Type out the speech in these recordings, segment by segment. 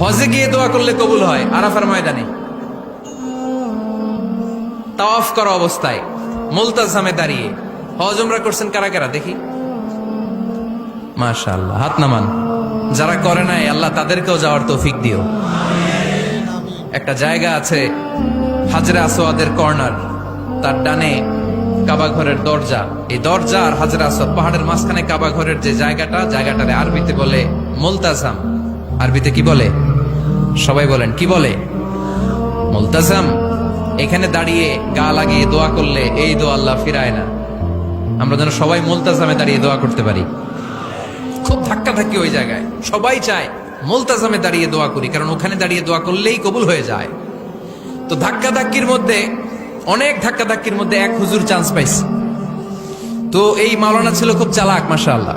হজে গিয়ে দোয়া করলে কবুল হয়, আরাফার ময়দানে। তাওয়াফ করা অবস্থায়, মুলতাজামে দাঁড়িয়ে। হজ উমরা করছেন কারা কারা? দেখি। মাশাআল্লাহ, হাত নামান। যারা করে নাই, আল্লাহ তাদেরকেও যাওয়ার তৌফিক দিও। একটা জায়গা আছে, হাজরা আসোয়াদের কর্নার। তার ডানে কাবা ঘরের দরজা। এই দরজা আর হাজরা আসোয়াদ পাহাড়ের মাঝখানে কাবা ঘরের যে জায়গাটা, জায়গাটারে আরবিতে বলে মুলতাজাম। আরবিতে কি বলে? সবাই বলেন, কি বলে? মুলতাজাম, এখানে দাঁড়িয়ে গা লাগিয়ে দোয়া করলে এই দোয়া আল্লাহ ফিরায় না। আমরা যেন সবাই মুলতাজামে দাঁড়িয়ে দোয়া করতে পারি। খুব ধাক্কা ধাক্কি ওই জায়গায়। সবাই চায় মুলতাজামে দাঁড়িয়ে দোয়া করি, কারণ ওখানে দাঁড়িয়ে দোয়া করলেই কবুল হয়ে যায়। তো ধাক্কা ধাক্কির মধ্যে, অনেক ধাক্কা ধাক্কির মধ্যে এক হুজুর চান্স পাইছে। তো এই মাওলানা ছিল খুব চালাক মাসা আল্লাহ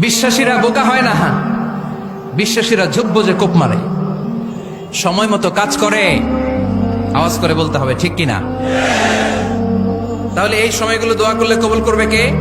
বিশ্বাসীরা বোকা হয় না। বিশ্বাসীরা যোগ্য যে কোপ মারে। সময় মতো কাজ করে, আওয়াজ করে বলতে হবে, ঠিক কিনা? তাহলে এই সময়গুলো দোয়া করলে কবল করবে কে?